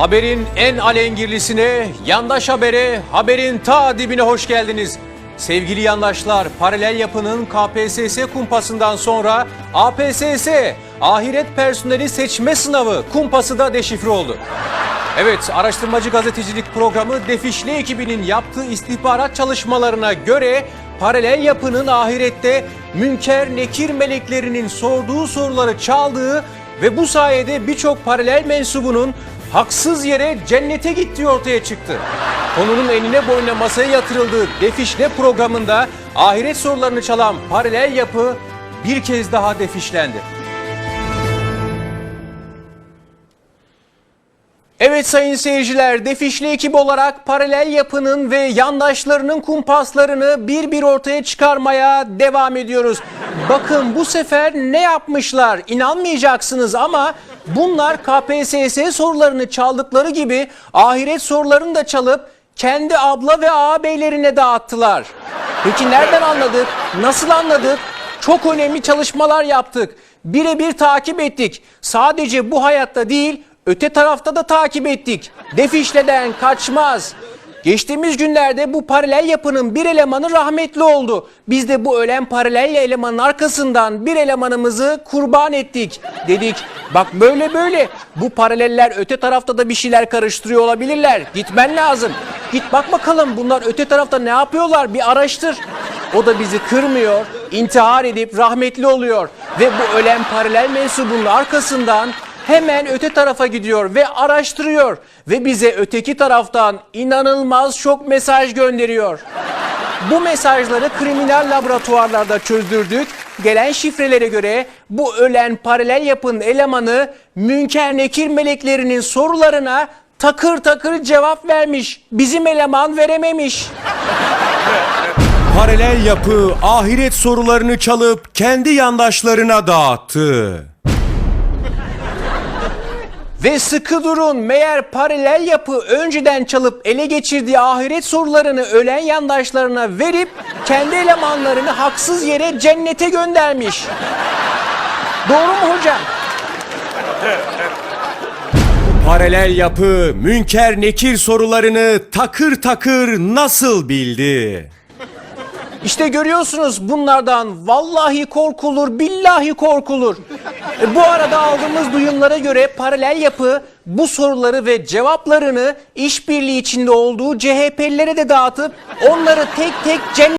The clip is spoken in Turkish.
Haberin en alengirlisine, yandaş habere, haberin ta dibine hoş geldiniz. Sevgili yandaşlar, paralel yapının KPSS kumpasından sonra APSS, ahiret personeli seçme sınavı kumpası da deşifre oldu. Evet, araştırmacı gazetecilik programı Defişli ekibinin yaptığı istihbarat çalışmalarına göre paralel yapının ahirette münker nekir meleklerinin sorduğu soruları çaldığı ve bu sayede birçok paralel mensubunun haksız yere cennete gittiği ortaya çıktı. Konunun enine boyuna masaya yatırıldığı Defişle programında ahiret sorularını çalan paralel yapı bir kez daha defişlendi. Evet sayın seyirciler, Defişli ekibi olarak paralel yapının ve yandaşlarının kumpaslarını bir bir ortaya çıkarmaya devam ediyoruz. Bakın bu sefer ne yapmışlar inanmayacaksınız ama bunlar KPSS sorularını çaldıkları gibi ahiret sorularını da çalıp kendi abla ve ağabeylerine dağıttılar. Peki nereden anladık? Nasıl anladık? Çok önemli çalışmalar yaptık. Birebir takip ettik. Sadece bu hayatta değil, öte tarafta da takip ettik. Defişleden kaçmaz. Geçtiğimiz günlerde bu paralel yapının bir elemanı rahmetli oldu. Biz de bu ölen paralel elemanın arkasından bir elemanımızı kurban ettik. Dedik bak böyle böyle bu paraleller öte tarafta da bir şeyler karıştırıyor olabilirler. Gitmen lazım. Git bak bakalım bunlar öte tarafta ne yapıyorlar bir araştır. O da bizi kırmıyor, intihar edip rahmetli oluyor. Ve bu ölen paralel mensubunun arkasından hemen öte tarafa gidiyor ve araştırıyor. Ve bize öteki taraftan inanılmaz çok mesaj gönderiyor. Bu mesajları kriminal laboratuvarlarda çözdürdük. Gelen şifrelere göre bu ölen paralel yapının elemanı Münker Nekir meleklerinin sorularına takır takır cevap vermiş. Bizim eleman verememiş. Paralel yapı ahiret sorularını çalıp kendi yandaşlarına dağıttı. Ve sıkı durun meğer paralel yapı önceden çalıp ele geçirdiği ahiret sorularını ölen yandaşlarına verip kendi elemanlarını haksız yere cennete göndermiş. Doğru mu hocam? Paralel yapı münker nekir sorularını takır takır nasıl bildi? İşte görüyorsunuz bunlardan vallahi korkulur, billahi korkulur. E, bu arada aldığımız duyumlara göre paralel yapı bu soruları ve cevaplarını işbirliği içinde olduğu CHP'lilere de dağıtıp onları tek tek cennet